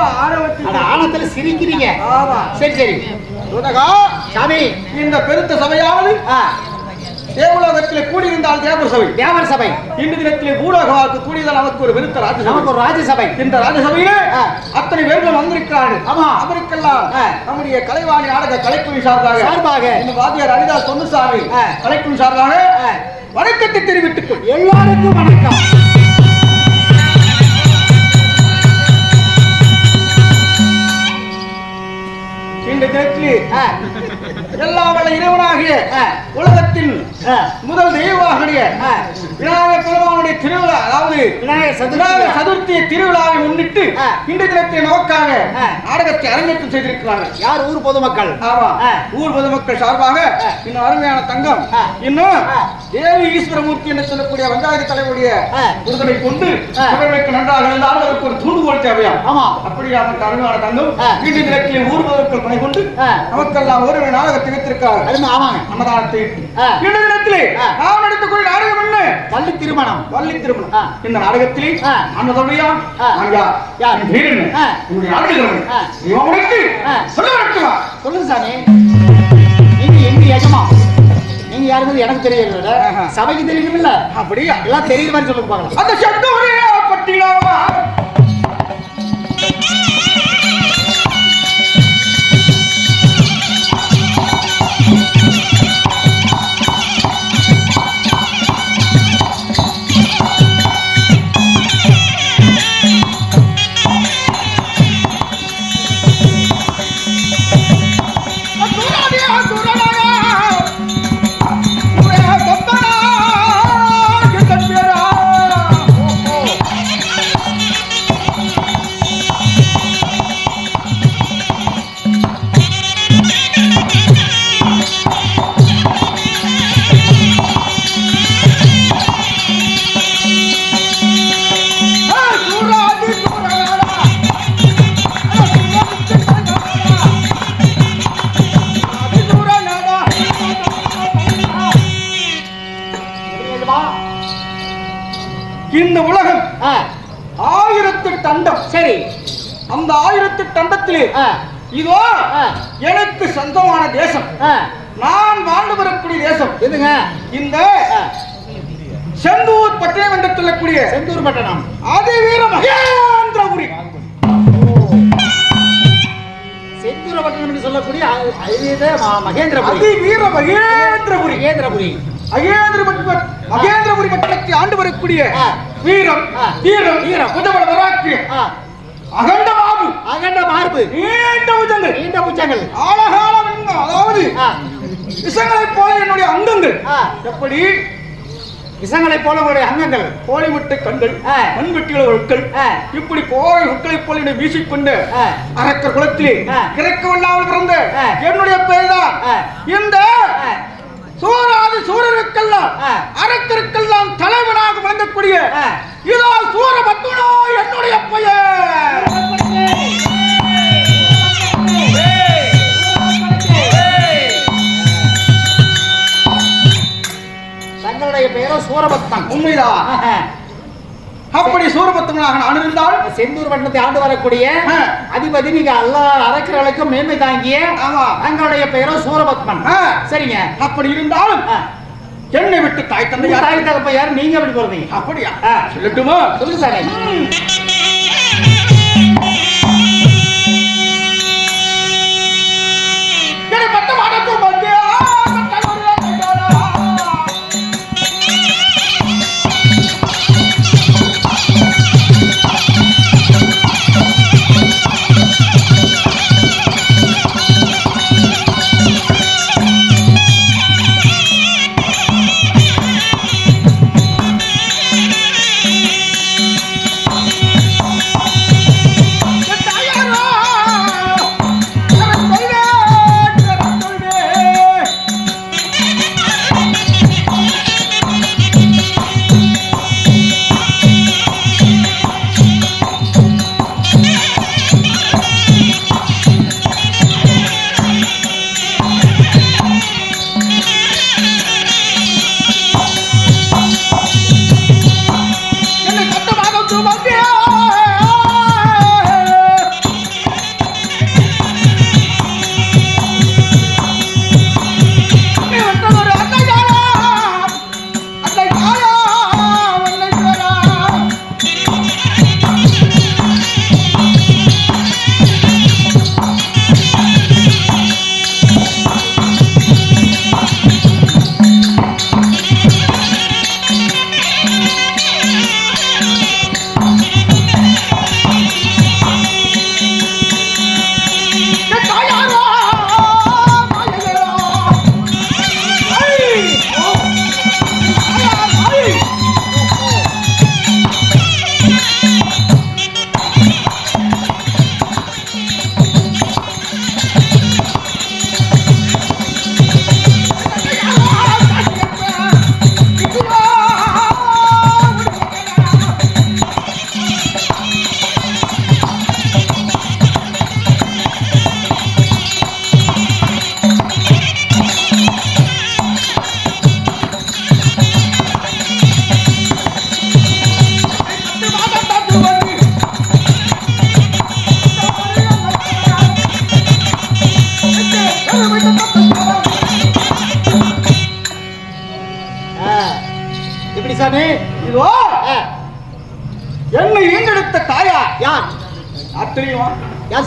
ஆனத்துல சிரிக்கிறீங்க. சரி சரி. சாமி. இந்த பெருத்த சபையாவது தேவலோகத்திலே கூடியிருந்தால் தேவ சபை. தேவர் சபை. இன்று தினத்திலே பூலோகவாக்கு கூடியதால் நமக்கு ஒரு விருத்த ராஜசபை நமக்கு ஒரு ராஜசபை இந்த ராஜசபையிலே. அத்தனை பேர்கள் வந்திருக்கிறார்கள். ஆமா. அவருக்கெல்லாம். நம்முடைய கலைவாணி நாடக கலைக்குழு சார்பாக சார்பாக. இந்த வாத்தியார் அனிதாஸ் பொன்னுசாமி. கலைக்குழு சார்பாக வணக்கத்தை தெரிவித்துக் எல்லாருக்கும் வணக்கம். தினத்திலே எல்லா வள இறைவனாகிய முதல் தெய்வமாகிய ஆ. விநாயகர் பெருமானுடைய திருவிழா அதாவது விநாயகர் சதுர்த்தி விநாயகர் சதுர்த்தி திருவிழாவை முன்னிட்டு. இந்த தினத்தை ஆ. நாடகத்தை அரங்கேற்றம் செய்திருக்கிறார்கள் யார் ஊர் பொதுமக்கள் ஆமா. ஊர் பொதுமக்கள் சார்பாக. இன்னும் அருமையான தங்கம். இன்னும். தேவி ஈஸ்வரமூர்த்தி என்று சொல்லக்கூடிய பஞ்சாயத்து தலைவருடைய. விருதனை கொண்டு. இவர்களுக்கு நன்றாக இருந்தாலும் அதற்கு ஒரு தூண்டுகோல் தேவையா ஆமா அப்படியாப்பட்ட அருமையான தங்கம். வீட்டு நிலத்திலே ஊர் பொதுமக்கள் கொண்டு. நமக்கெல்லாம் ஒரு நாடகத்தை வைத்திருக்கிறார்கள் அருமை ஆமாங்க. தினத்திலே ஆ. நாம் நடத்தக்கூடிய நாடகம் என்ன? பள்ளி திருமணம். வள்ளி திருமணம். இந்த நாடகத்திலே ஆ. ஐயா யார்? சொல்ல வரட்டுமா? சொல்லுங்க சாமி. நீங்க எங்க எஜமா? நீங்க யாருங்கிறது எனக்கு தெரியல. சபைக்கு தெரியுமில்ல. அப்படியா? எல்லாம் தெரியுற மாதிரி சொல்லுங்க பார்க்கலாம் அந்த சட்டோரியா பட்டினாவா ஆ, இதோ எனக்கு சொந்தமான தேசம். நான் வாழ்ந்து வரக்கூடிய தேசம். எதுங்க? இந்த செந்தூர் பட்டணம் என்று சொல்லக்கூடிய செந்தூர் பட்டணம். அதிவீர மகேந்திரபுரி. செந்தூர் பட்டணம் என்று சொல்லக்கூடிய அ- அதீத ம- மகேந்திரபுரி. மகேந்திரபுரி. மகேந்திரபுரி. மகேந்திரபுரி மகேந்திரபுரி பட்டணத்தை ஆண்டு வரக்கூடிய. வீரம். வீரம் வீரம். புதபல வராக்கியம். அகண்ட மாபு அகண்ட மார்பு. நீண்ட உஜங்கள் நீண்ட புச்சங்கள் ஆழகால வெண்கம் அதாவது ஆ, விஷங்களைப் போல என்னுடைய அங்கங்கள். எப்படி? விசங்களைப் போல உங்களுடைய அங்கங்கள். கோழி முட்டை கண்கள். மண்வெட்டிகள ஒழுக்கள் இப்படி கோழி முட்களைப் போல என்னை வீசிக்கொண்டு அரக்கர் குலத்திலே ஆ. கிறக்கவில்லாமல் பிறந்த. என்னுடைய பெயர்தான். ஆ. இந்த சூராதி சூரருக்கெல்லாம். அரக்கருக்கெல்லாம் தலைவனாக விளங்கக்கூடிய. இதோ சூரபத்துனோ என்னுடைய பெயர் தங்களுடைய பெயரோ சூரபத்மன் உண்மைதான். அப்படி சூரபத்துனாக நான் இருந்தால் செந்தூர் பட்டணத்தை ஆண்டு வரக்கூடிய. அதிபதி நீங்க எல்லா அரக்கர்களுக்கும் மேன்மை தாங்கிய தங்களுடைய பெயரோ சூரபத்மன். சரிங்க அப்படி இருந்தாலும். என்னை விட்டு தாய் தந்தை தாய் தகப்ப யாரு நீங்க எப்படி போறீங்க? அப்படியா. சொல்லட்டுமா? சொல்லுங்க சார்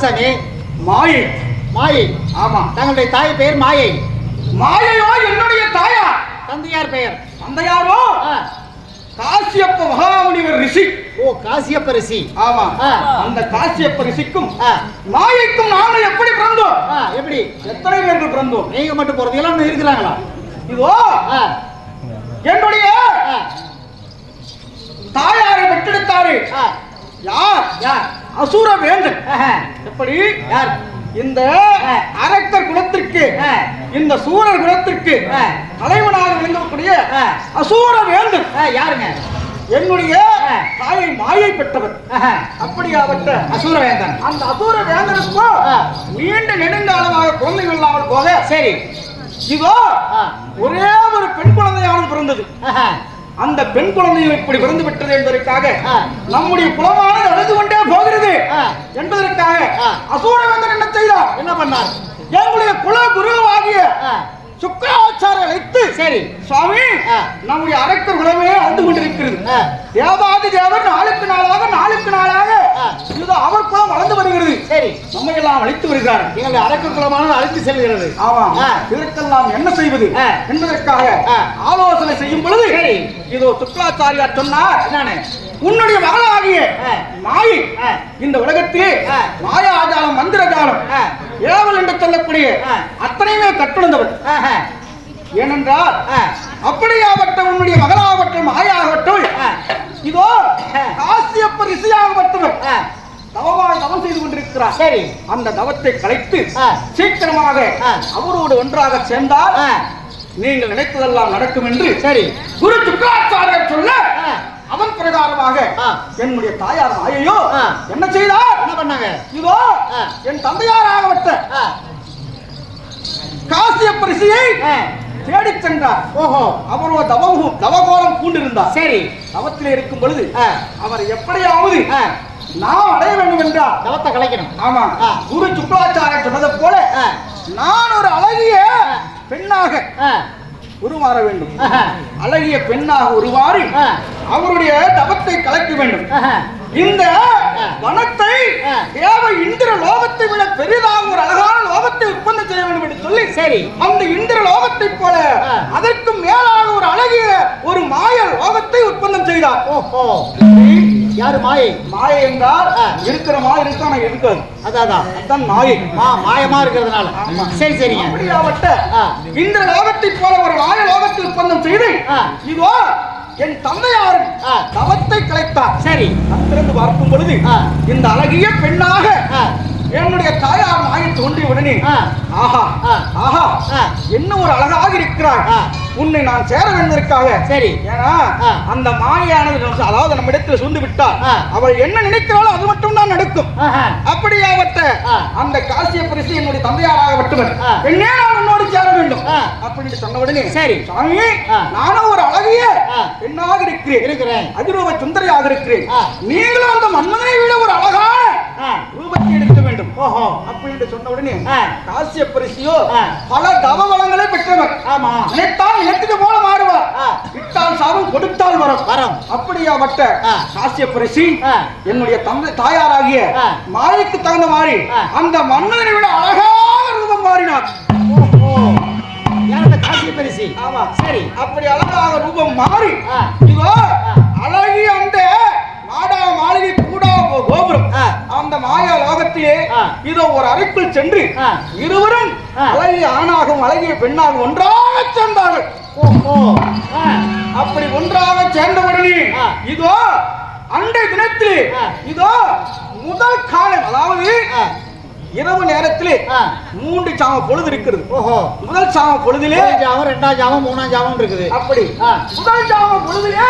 யார் சாமி மாயை. மாயை. ஆமா. தங்களுடைய தாய் பெயர் மாயை. மாயையோ என்னுடைய தாயா? தந்தையார் பெயர். தந்தையாரோ? காசியப்ப மகாமுனிவர் ரிஷி. ஓ காசியப்ப ரிஷி. ஆமா. அந்த காசியப்ப ரிஷிக்கும் மாயைக்கும் நாங்கள் எப்படி பிறந்தோம்? எப்படி? எத்தனை பேர்கள் பிறந்தோம்? நீங்க மட்டும் போறதெல்லாம் இன்னும் இருக்கிறாங்களா? இதோ என்னுடைய தாயாரை பெற்றெடுத்தாரு. யார்? யார்? அசுர வேந்தன். எப்படி? யார்? இந்த. அரக்கர் குலத்திற்கு இந்த சூரர் குலத்திற்கு. தலைவனாக விளங்கக்கூடிய. அசூர வேந்தன். யாருங்க? என்னுடைய. தாயை மாயை பெற்றவர். ஆஹா, அப்படியாவற்ற அசூரவேந்தன் அந்த அசூர வேந்தனுக்கும். நீண்ட நெடுங்காலமாக குழந்தைகள் இல்லாமல் போக சரி. இதோ ஒரே ஒரு பெண் குழந்தையானது பிறந்தது. அந்த பெண் குழந்தையும் இப்படி பிறந்து விட்டது என்பதற்காக. நம்முடைய குலமானது அழுது கொண்டே போகிறது. என்பதற்காக. அசூரவேந்தன் என்ன செய்தார் என்ன பண்ணார் எங்களுடைய குல குருவாகிய ஆ, சுக்கராச்சாரிய அழைத்து சரி சுவாமி. நம்முடைய அரக்கர் குலமே அழுது கொண்டிருக்கிறது தேவாதி தேவர் நாளுக்கு நாளாக நாளுக்கு நாளாக. இது அவர் குலம் வளர்ந்து வருகிறது சரி நம்மை எல்லாம் அழைத்து வருகிறார் எங்களுடைய குலமானது அழைத்து செல்கிறது ஆமா ஆ. இதற்கெல்லாம் என்ன செய்வது. என்பதற்காக. ஆலோசனை செய்யும் பொழுது. இதோ சுக்லாச்சாரியார் சொன்னார் என்னன்னு உன்னுடைய மகளாகிய. மாயை. இந்த உலகத்திலே ஆ. மாயாஜாலம் மந்திரஜாலம் ஆ. ஏவல் என்று சொல்லக்கூடிய. அத்தனையுமே கற்றுணர்ந்தவர் ஆஹா, ஏனென்றால் ஆ, அப்படியாவட்ட உன்னுடைய மகளாகட்டும் மாயாகட்டும் ஆ. இதோ. காசியப்ப ரிஷியாகப்பட்டவர் ஆ, தவமாக தவம் செய்து கொண்டிருக்கிறார் சரி அந்த தவத்தை கலைத்து. சீக்கிரமாக. அவரோடு ஒன்றாக சேர்ந்தால் நீங்கள் நினைத்ததெல்லாம் நடக்கும் என்று சரி குரு சுக்கராச்சாரியர் சொல்ல அவன் பிரகாரமாக. என்னுடைய தாயார் ஆ. என்ன செய்தார்? என்ன பண்ணாங்க? இதோ. என் தந்தையாராகப்பட்ட ஆ, காசியப்ப ரிஷியை ஆ, தேடிச் சென்றார். ஓஹோ. அவரோ தவகு தவகோலம் பூண்டிருந்தார். சரி. தவத்திலே இருக்கும் பொழுது அவர் எப்படியாவது நாம் அடைய வேண்டும் என்றார். தவத்தை கலைக்கணும். ஆமா. குரு சுக்ராச்சாரியர் சொன்னதை போல நான் ஒரு அழகிய பெண்ணாக உருமாற வேண்டும் அழகிய பெண்ணாக உருவாறி அவருடைய தவத்தை கலைக்க வேண்டும் இந்த வனத்தை. தேவ இந்திர லோகத்தை விட பெரிதாக ஒரு அழகான லோகத்தை உற்பத்தி செய்ய வேண்டும் என்று சொல்லி சரி அந்த இந்திர லோகத்தை போல ஆ. அதற்கு மேலாக ஒரு அழகிய ஒரு மாய லோகத்தை உற்பத்தம் செய்தார் ஓஹோ யாரு மாயை மாயை என்றால். இருக்கிற மாயை இருக்கு ஆனா இருக்காது அதான் அதான் மாயை மா மாயமா இருக்கிறதுனால. சரி சரிங்க அப்படியாவட்ட. இந்த லோகத்தை போல ஒரு மாய லோகத்தை உற்பத்தம் செய்து. இதோ என் தந்தையாரும். தவத்தை கலைத்தார் சரி கத்திறந்து பார்க்கும் பொழுது. இந்த அழகிய பெண்ணாக என்னுடைய தாயார் மாயை தோன்றிய உடனே. ஆஹா. ஆஹா. என்ன ஒரு அழகாக இருக்கிறாய். உன்னை நான் சேர வேண்டியிருக்காக சரி ஏன்னா. அந்த மாயானது அதாவது நம்ம இடத்துல சூழ்ந்து விட்டால். அவள் என்ன நினைக்கிறாளோ அது மட்டும் தான் நடக்கும் அப்படியாவட்ட. அந்த காசிய பரிசு என்னுடைய தந்தையாராகப்பட்டவர் ஆ. என்னே நான் உன்னோடு சேர வேண்டும். அப்படின்னு சொன்ன உடனே சரி. சாமி. நானும் ஒரு அழகிய. பெண்ணாக இருக்கிறேன் இருக்கிறேன் அதிரூப சுந்தரியாக இருக்கிறேன். நீங்களும் அந்த மன்மதனை விட ஒரு அழகான ரூபத்தை வேண்டும் ஓஹோ அப்படின்னு சொன்ன உடனே. காசிய பரிசியோ. பல தவவளங்களை பெற்றவர் ஆமா நினைத்தால் நிலத்துக்கு போல மாறுவார். விட்டால் சாவும் கொடுத்தால் வரும் வரம் அப்படியாப்பட்ட ஆ. காசிய பரிசி. என்னுடைய தந்தை தாயாராகிய ஆ. மாயைக்கு தகுந்த மாதிரி. அந்த மன்னனை விட அழகான ரூபம் மாறினார் காசிய பரிசு ஆமா சரி அப்படி அழகாக ரூபம் மாறி. இதோ அழகிய அந்த மாடா மாளிகை கூடா கோ- கோபுரம். அந்த மாயா லோகத்திலே. இதோ ஒரு அறைக்குள் சென்று. இருவரும். அழகிய ஆணாகவும் அழகிய பெண்ணாகவும் ஒன்றாக சேர்ந்தார்கள் அப்படி ஒன்றாக சேர்ந்தவுடனே ஆ. இதோ அண்டை தினத்திலே. இதோ முதல் காலம் அதாவது இரவு நேரத்திலே. மூன்று சாம பொழுது இருக்கிறது ஓஹோ முதல் சாம பொழுதிலே ஜாமம் ரெண்டாம் ஜாமம் மூணாம் ஜாமம் இருக்குது அப்படி. முதல் சாம பொழுதிலே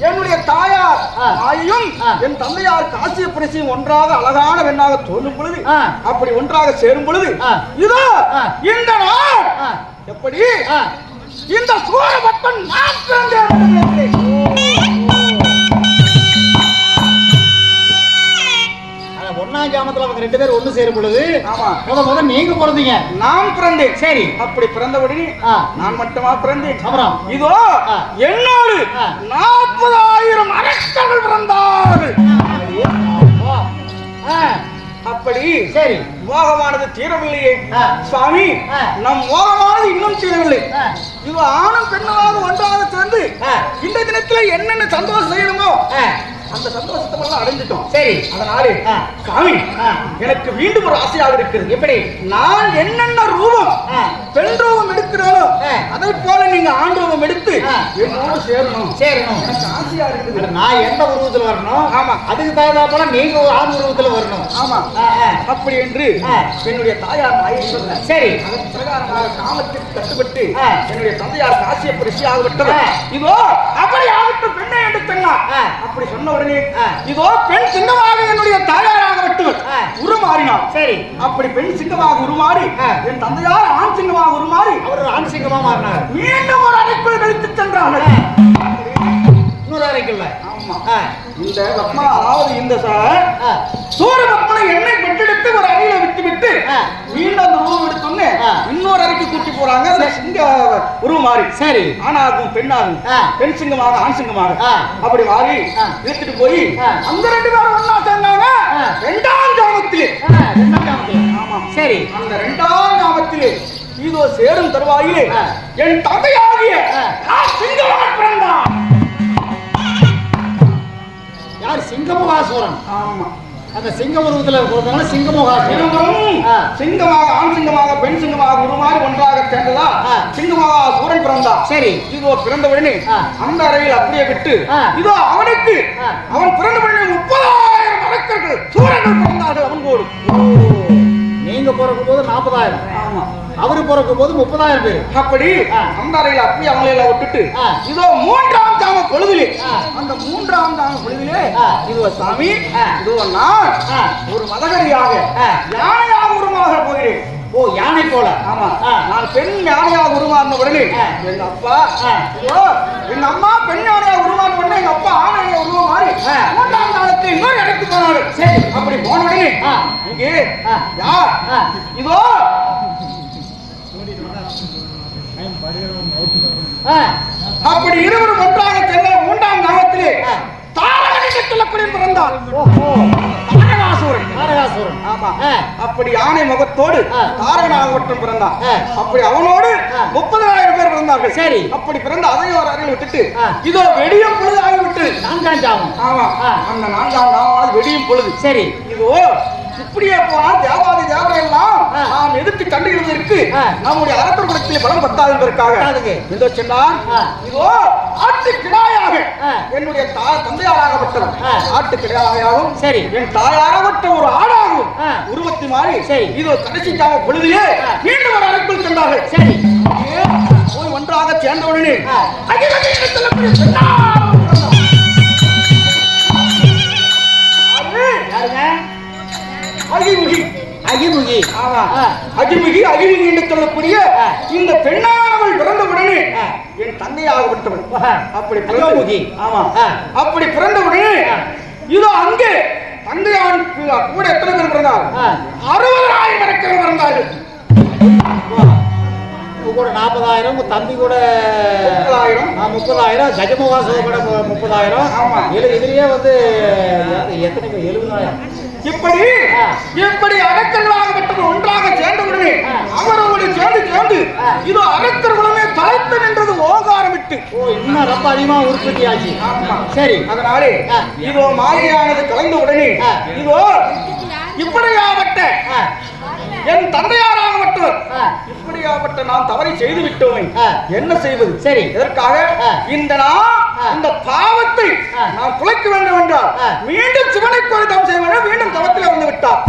என்னுடைய தாயார் ஆ. என் தந்தையார் காசிய பிரசியும் ஒன்றாக அழகான பெண்ணாக தோன்றும் பொழுது. அப்படி ஒன்றாக சேரும் பொழுது. இதோ. இந்த நாள் எப்படி. இந்த சூரபத்மன் நான் பிறந்தேன் ஜாமத்துல அவங்க ரெண்டு பேரும் ஒண்ணு சேரும் பொழுது ஆமா. முத முத நீங்க பிறந்தீங்க. நான் பிறந்தேன். சரி. அப்படி பிறந்தபடி. நான் மட்டுமா பிறந்தேன்? அப்புறம். இதோ. என்னோடு. நாற்பதாயிரம் அரக்கர்கள் பிறந்தார்கள். அப்படி சரி. மோகமானது தீரவில்லையே. சுவாமி. நம் மோகமானது இன்னும் தீரவில்லை. இது ஆணும் பெண்ணுமாக ஒன்றாக சேர்ந்து. இந்த தினத்துல என்னென்ன சந்தோஷம் செய்யணுமோ அந்த சந்தோஷத்தை எல்லாம் அடைஞ்சிட்டோம் சரி அதனாலே. சாமி. எனக்கு மீண்டும் ஒரு ஆசையாக இருக்கிறது எப்படி நான் என்னென்ன ரூபம். பெண் ரூபம் எடுக்கிறானோ. அதை போல நீங்க ஆண் ரூபம் எடுத்து. என்னோடு சேரணும் சேரணும் எனக்கு ஆசையா இருக்குது நான் எந்த உருவத்துல வரணும் ஆமா. அதுக்கு தகுந்தா போல நீங்க ஒரு ஆண் உருவத்துல வரணும் ஆமா. அப்படி என்று. என்னுடைய தாயார் நாயை சொன்னார் சரி அதன் பிரகாரமாக காமத்திற்கு கட்டுப்பட்டு. என்னுடைய தந்தையார் காசிய ஆ. இதோ அப்படி ஆகட்டும் பெண்ணை என்று சொன்னார் ஆ. அப்படி சொன்ன ஆ. இதோ பெண் சிங்கமாக என்னுடைய தாயாராகப்பட்டவர் ஆ. உருமாறினார் சரி. அப்படி பெண் சிங்கமாக உருமாறி. என் தந்தையார் ஆண் சிங்கமாக உருமாறி அவர் ஆண் சிங்கமா மாறினார். மீண்டும் ஒரு அறைக்குள் கழித்து சென்றார்கள். இன்னொரு அறைக்குள்ள. ஆமா. இந்த பத்மா அதாவது இந்த சார் ஆ, சூரிய பத்மனை எண்ணெய் பெற்றெடுத்து ஒரு அறையில விட்டு விட்டு. மீண்டும் அந்த உருவம் எடுத்தோன்னு. இன்னொரு அறைக்கு கூட்டி போறாங்க அந்த சிங்க உருவம் மாறி சரி ஆணாகும் பெண்ணாகும். பெண் சிங்கமாக ஆண் சிங்கமாக. அப்படி மாறி. இழுத்துட்டு போய். அந்த ரெண்டு பேரும் ஒண்ணா சேர்ந்தாங்க. ரெண்டாம் ஜாமத்திலே ரெண்டாம் ஜாமத்துல. ஆமா சரி அந்த ரெண்டாம் ஜாமத்திலே இதோ சேரும் தருவாயிலே. என் தந்தையாகிய சிங்கமாக பிறந்தான் ஆமா அந்த சிங்க உருவத்துல இருவரும் ஆ. சிங்கமாக ஆண் சிங்கமாக பெண் சிங்கமாக உருமாறி ஒன்றாக சேர்ந்ததா. சிங்கமாக சூரன் பிறந்தான் சரி இதோ பிறந்த உடனே. அந்த அறையில் அப்படியே விட்டு. இதோ அவனுக்கு. அவன் பிறந்த உடனே முப்பதாயிரம் அரக்கர்கள் சூரர்கள் பிறந்தார்கள் அவன் போடு ஓ, நீங்க பிறக்கும் போது நாற்பதாயிரம் ஆமா அவரு பிறக்கும் போது முப்பதாயிரம் பேர் அப்படி. அந்த அறையில் அப்படியே அவங்களை விட்டுட்டு. இதோ மூன்றாம் ஜாம பொழுதிலே. அந்த மூன்றாம் ஜாம பொழுதிலே. இதோ சாமி. இதோ நான். ஒரு மதகரியாக. யானையாக உருமாக போகிறேன் ஓ யானை போல ஆமா. நான் பெண் யானையாக உருமாறின உடனே. எங்க அப்பா. ஐயோ, எங்க அம்மா பெண் யானையாக உருமாறின உடனே எங்க அப்பா ஆணையாக உருவம் மாறி. மூன்றாம் நாளுக்கு இன்னொரு இடத்துக்கு போனாரு சரி. அப்படி போன உடனே. இங்கே. யார். இதோ ஆ, அப்படி இருவரும் ஒன்றாக சென்ற மூன்றாம் நாமத்திலே பிறந்தார் ஆ. அப்படி யானை முகத்தோடு பிறந்தான் ஆ. அப்படி அவனோடு. முப்பதாயிரம் பேர் பிறந்தார்கள் சரி. அப்படி பிறந்த அதையும் ஒரு அறையில் விட்டுட்டு. இதோ வெடியும் பொழுது ஆகிவிட்டு நான்காம் ஜாமம் ஆமா. அந்த நான்காம் நாமாவது வெடியும் பொழுது சரி இதோ இப்படியே போனா ஆ. நாம் எதிர்த்து கண்டுகிறதற்கு ஆ. நம்முடைய அரசர் குலத்திலே பலம் பத்தாது என்பதற்காக. இதோ சென்றான் ஆ. இதோ ஆட்டு கிடாயாக. என்னுடைய தா- தந்தையாராகப்பட்டவன் ஆ. ஆட்டு கிடாயாகவும் சரி என் தாயாராகப்பட்ட ஒரு ஆடாகும் ஆ. உருவத்தை மாறி சரி. இதோ கடைசிக்காக பொழுதிலே. மீண்டும் ஒரு அறைக்குள் சென்றார்கள் சரி போய் ஒன்றாக சேர்ந்தவுடனே அகிமுகி அகிமுகி. அகிமுகி அகிமுகி என்று சொல்லக்கூடிய. இந்த பெண்ணானவள் பிறந்த உடனே ஆ. என் தந்தையாகப்பட்டவன் ஆஹா. அப்படி அகமுகி. பிறந்த ஆமா. அப்படி பிறந்த உடனே ஆ. இதோ அங்கே தந்தையான் கூட எத்தனை பேர் பிறந்தார். அறுபதாயிரம் இறக்கிறது பிறந்தார்கள் கூட நாற்பதாயிரம் உங்க தம்பி கூட முப்பதாயிரம். முப்பதாயிரம் கஜமுகாசு கூட முப்பதாயிரம் ஆமா. இதுல இதுலயே வந்து எத்தனை பேர் எழுபதாயிரம் இப்படி. இப்படி அரக்கர்களாகப்பட்டது ஒன்றாக சேர்ந்தவுடனே. அவரோடு சேர்ந்து சேர்ந்து. இதோ அரக்கர் குலமே தலைத்து நின்றது ஓகாரமிட்டு ஓ இன்னும் ரொம்ப அதிகமா உற்பத்தி ஆச்சு. சரி அதனாலே. இதோ மாயையானது கலந்த உடனே. இதோ இப்படியாவட்ட என் தந்தையாராகப்பட்டவர். இப்படியாவட்ட நான் தவறை செய்து விட்டோமே. என்ன செய்வது சரி. இதற்காக. இந்த நான். இந்த பாவத்தை. நான் குலைக்க வேண்டும் என்றால். மீண்டும் சிவனை கோரி தவம் செய்ய வேண்டும் மீண்டும் தவத்தில் வந்து விட்டார்.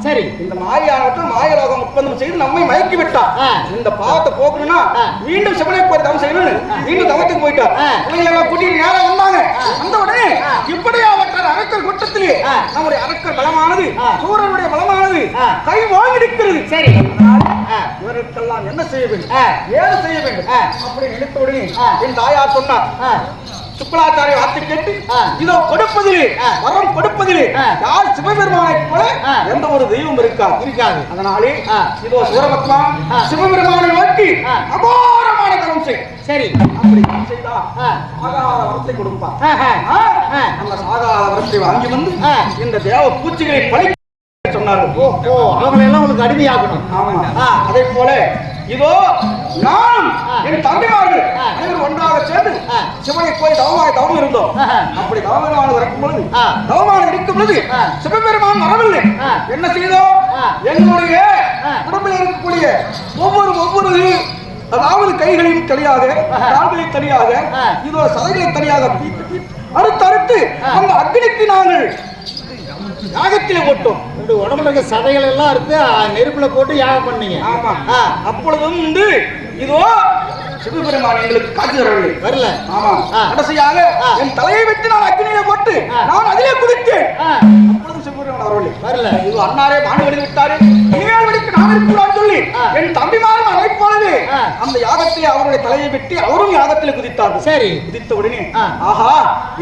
சரி இந்த மாயானத்தில் மாயலோகம் ஒப்பந்தம் செய்து நம்மை மயக்கி விட்டார். இந்த பாவத்தை போக்கணும்னா. மீண்டும் சிவனை கோரி தவம் செய்யணும் மீண்டும் தவத்துக்கு போயிட்டார் எல்லாம் கூட்டிட்டு நேரம் வந்தாங்க. வந்த உடனே ஆ. இப்படியாவற்ற அரக்கர் கூட்டத்திலே. நம்முடைய அரக்கர் பலமானது. சூரனுடைய பலமானது. கை வாங்கி நிற்கிறது சரி இவருக்கெல்லாம் என்ன செய்ய வேண்டும். ஏது செய்ய வேண்டும். அப்படி நினைத்த உடனே. என் தாயார் சொன்னார் ஆ, சுக்கலாச்சாரிய வார்த்தை கேட்டு. இதோ கொடுப்பதிலே. வரம் கொடுப்பதிலே. யார் சிவபெருமானை போல. எந்த ஒரு தெய்வம் இருக்காது இருக்காது அதனாலே. இதோ சூரபத்மா ஆ. சிவபெருமானை நோக்கி. அபாரமான தரம் செய் சரி அப்படி செய்தா ஆ. ஆகாத வரத்தை கொடுப்பா. அந்த சாகாத வரத்தை வாங்கி வந்து. இந்த தேவ பூச்சிகளை பழி சொன்னார்கள் அவங்களை எல்லாம் உங்களுக்கு அடிமையாக்கணும் ஆமா. அதே போல இதோ நான். என் தம்பிமார்கள். அனைவரும் ஒன்றாக சேர்ந்து. சிவனை போய் தவமாய் தவம் இருந்தோம். அப்படி தவமான இருக்கும் பொழுது. தவமான இருக்கும் பொழுது. சிவபெருமான் வரவில்லை. என்ன செய்தோம். என்னுடைய. உடம்பில் இருக்கக்கூடிய ஒவ்வொரு ஒவ்வொரு அதாவது கைகளையும் தனியாக ஆஹா. கால்களையும் தனியாக. இதோ சதைகளை தனியாக அறுத்து அறுத்து. அந்த அக்னிக்கு நாங்கள் யாகத்திலே போட்டோம் உடம்புல இருக்க சதைகள் எல்லாம் ஆ, நெருப்புல போட்டு யாகம் பண்ணீங்க. ஆமா. அப்பொழுதும் வந்து இதோ சிவபெருமான் எங்களுக்கு காட்சி தரவில்லை வரல ஆமா. கடைசியாக. என் தலையை வெட்டி நான் அக்னியில போட்டு. நான் அதிலே குதித்தேன் அப்பொழுதும் சிவபெருமான் வரவில்லை வரல இது அண்ணாரே வெளி விட்டாரு இனிமேல் வெடிக்கு நான் இருக்கக்கூடாது சொல்லி. என் தம்பிமாரும் அழைப்பாளவே. அந்த யாகத்திலே அவருடைய தலையை வெட்டி அவரும் யாகத்திலே குதித்தார்கள் சரி குதித்த உடனே. ஆஹா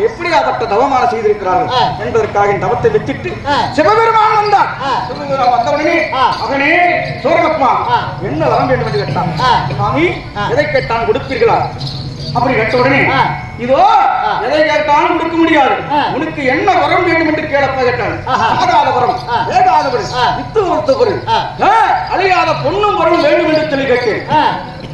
எப்படியாப்பட்ட தவமான செய்திருக்கிறார்கள். என்பதற்காக என் தவத்தை வெட்டிட்டு. சிவபெருமான் வந்தார். சிவபெருமான் வந்த உடனே. மகனே சூரகப்பா. என்ன வரம் வேண்டும் என்று கேட்டான் ஆ. எதை கேட்டான் கொடுப்பீர்களா அப்படி கேட்ட உடனே. இதோ. எதை கேட்டாலும் கொடுக்க முடியாது. உனக்கு என்ன வரம் வேண்டும் என்று கேளப்ப கேட்டான். ஆகாத வரம் வரம் ஆ. வித்து ஒருத்த. ஆ, அழியாத பொண்ணும் வரம் வேண்டும் என்று சொல்லி கேட்டேன்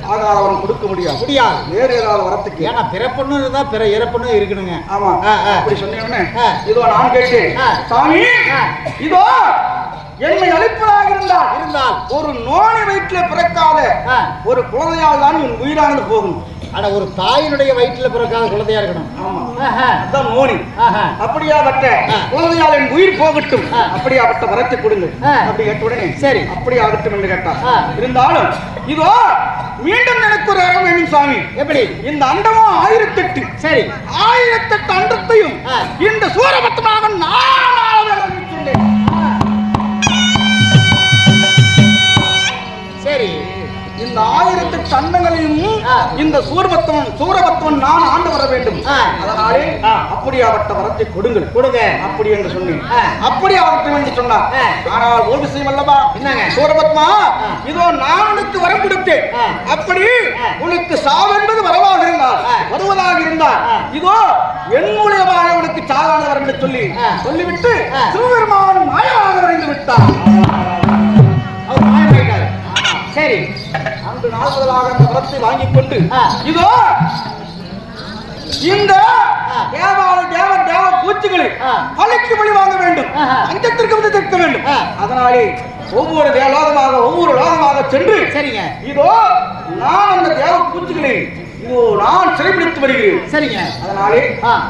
ஆகாத வரம் கொடுக்க முடியாது முடியாது வேறு ஏதாவது வரத்துக்கு ஏன்னா பிறப்புன்னு இருந்தா பிற இறப்புன்னு இருக்கணுங்க ஆமா. அப்படி சொன்னேன்னு ஆ. இதோ நான் கேட்டேன். சாமி. இதோ என்னை அழைப்பதாக இருந்தால் இருந்தால் ஒரு நோனி வயிற்றுல பிறக்காத ஒரு குழந்தையால் தான் உன் உயிரானது போகும் அட ஒரு தாயினுடைய வயிற்றுல பிறக்காத குழந்தையா இருக்கணும் அதான் நோனி. அப்படியாப்பட்ட. குழந்தையால் என் உயிர் போகட்டும். அப்படியாப்பட்ட வரத்தை கொடுங்க. அப்படி கேட்ட உடனே சரி. அப்படி ஆகட்டும் என்று கேட்டார் ஆ. இருந்தாலும் இதோ மீண்டும் எனக்கு ஒரு அறம் வேண்டும் சாமி எப்படி இந்த அண்டமும் ஆயிரத்தெட்டு சரி ஆயிரத்தெட்டு அண்டத்தையும். இந்த சூரபத்தமாக நான் இந்த ஆயிரத்தெட்டு அண்டங்களையும் ஆ. இந்த சூரபத்தவன் சூரபத்தவன் நான் ஆண்டு வர வேண்டும். அதனாலே ஆ. அப்படியாப்பட்ட வரத்தை கொடுங்கள் கொடுங்க அப்படி என்று சொன்னேன். அப்படி ஆகட்டும் என்று சொன்னார். ஆனால் ஒரு விஷயம் அல்லவா என்னங்க? சூரபத்மா. இதோ நான் உனக்கு வரம் கொடுத்தேன். அப்படி. உனக்கு சாவென்பது வரவாக இருந்தால். வருவதாக இருந்தால். இதோ என் மூலியமாக உனக்கு சாவான வரம் என்று சொல்லி. சொல்லிவிட்டு. சிவபெருமான் மாயமாக வரைந்து விட்டார் சரி அன்று நாள் முதலாக அந்த வரத்தை வாங்கிக் கொண்டு. இதோ இந்த. தேவால தேவ தேவ பூச்சிகளை. பழிக்கு பழி வாங்க வேண்டும். அஞ்சத்திற்கு வந்து தெற்க வேண்டும். அதனாலே ஒவ்வொரு தேவலோகமாக ஒவ்வொரு லோகமாக சென்று சரிங்க இதோ நான் அந்த தேவ பூச்சிகளை நான் சிறைப்பிடித்து வருகிறேன் சரிங்க அதனாலே.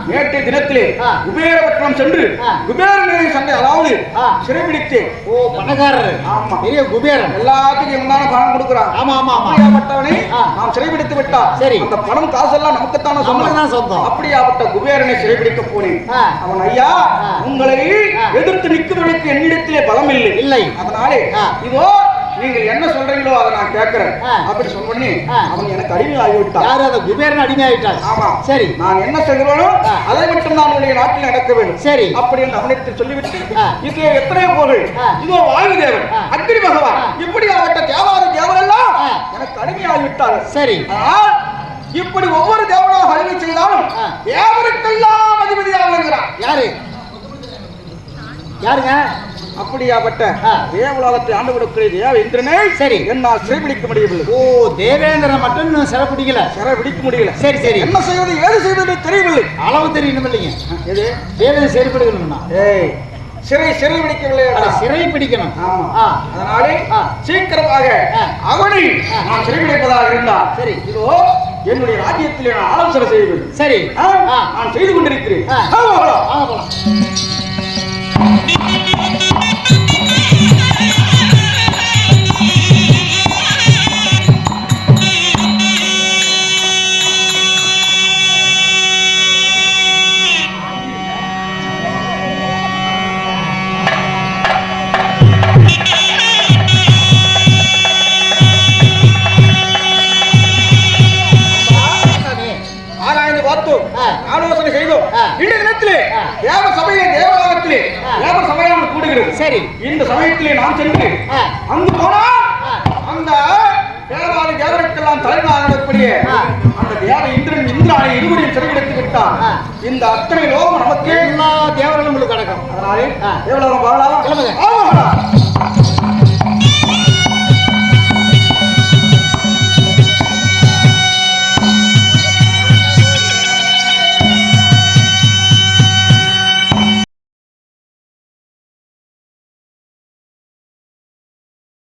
நேற்றைய தினத்திலே ஆ. குபேரபட்டினம் சென்று. குபேரனை சண்டை அதாவது ஆ. சிறைப்பிடித்தேன் ஓ பணக்காரரு ஆமா. பெரிய குபேரன் எல்லாத்துக்கும் இவன்தான பணம் கொடுக்குறான் ஆமா ஆமா ஆமா அப்படியாப்பட்டவனை. நாம் சிறைபிடித்து விட்டா சரி. அந்த பணம் காசெல்லாம் நமக்குத்தான நமக்கு தான் சொந்தம். அப்படியாப்பட்ட குபேரனை சிறைபிடிக்க போனேன். அவன் ஐயா. உங்களை. எதிர்த்து நிற்கிறவனுக்கு என்னிடத்திலே பலம் இல்லை இல்லை. அதனாலே. இதோ நீங்கள் என்ன சொல்றீங்களோ அதை நான் கேட்கிறேன் ஆ. அப்படி சொன்னே. அவன் எனக்கு அடிமையாகி விட்டான் யாரு அந்த குபேரன் அடிமையாயிட்டார் ஆமா சரி நான் என்ன சொல்கிறோனோ. அதை மட்டும் நான் உன்னுடைய நாட்டில் நடக்க வேண்டும் சரி. அப்படி என்று அவனிடத்தில் சொல்லிவிட்டு. இது எத்தனையோ பொருள். இதோ வாயு தேவன். அக்னி பகவான். இப்படி அவட்ட எல்லாம் ஆ. எனக்கு அடிமையாகி விட்டார்கள் சரி இப்படி ஒவ்வொரு தேவனாக அடிமை செய்தாலும். தேவருக்கெல்லாம் அதிபதியாக யாரு யாருங்க? அப்படியாப்பட்ட. தேவலோகத்தை ஆண்டு கொடுக்கிற தேவ இந்திரனை. சரி. என்னால் சிறைபிடிக்க முடியவில்லை. ஓ தேவேந்திரன் மட்டும் இன்னும் சிறை பிடிக்கல. சிறை பிடிக்க முடியல. சரி சரி. என்ன செய்வது ஏது செய்வது தெரியவில்லை. அளவு தெரியணும் இல்லைங்க. எது? தேவேந்திரன் சிறை பிடிக்கணும்னா. ஏய் சிறை சிறை பிடிக்கவில்லை சிறை பிடிக்கணும். ஆமா. அதனாலே. சீக்கிரமாக. அவனை. நான் சிறைபிடிப்பதாக இருந்தால் சரி. இதோ என்னுடைய ராஜ்யத்திலே நான் ஆலோசனை செய்ய வேண்டும் சரி நான் செய்து கொண்டிருக்கிறேன். Música ஆலோசனை செய்தோம். இந்த தினத்திலே தேவ சபையிலே தேவாலயத்திலே தேவ சபையால் கூடுகிறது. சரி. இந்த சமயத்திலே நான் சென்று அங்கு போனால் அந்த தேவாலய தேவர்களுக்கெல்லாம் தலைவராக நடக்கூடிய அந்த தேவ இந்திரன் இந்திரானை இருவரையும் சிறையிடத்து விட்டான் இந்த அத்தனை லோகம் நமக்கு எல்லா தேவர்களும் உங்களுக்கு அடக்கம். அதனாலே தேவலோகம் வாழலாம். கிளம்புங்க.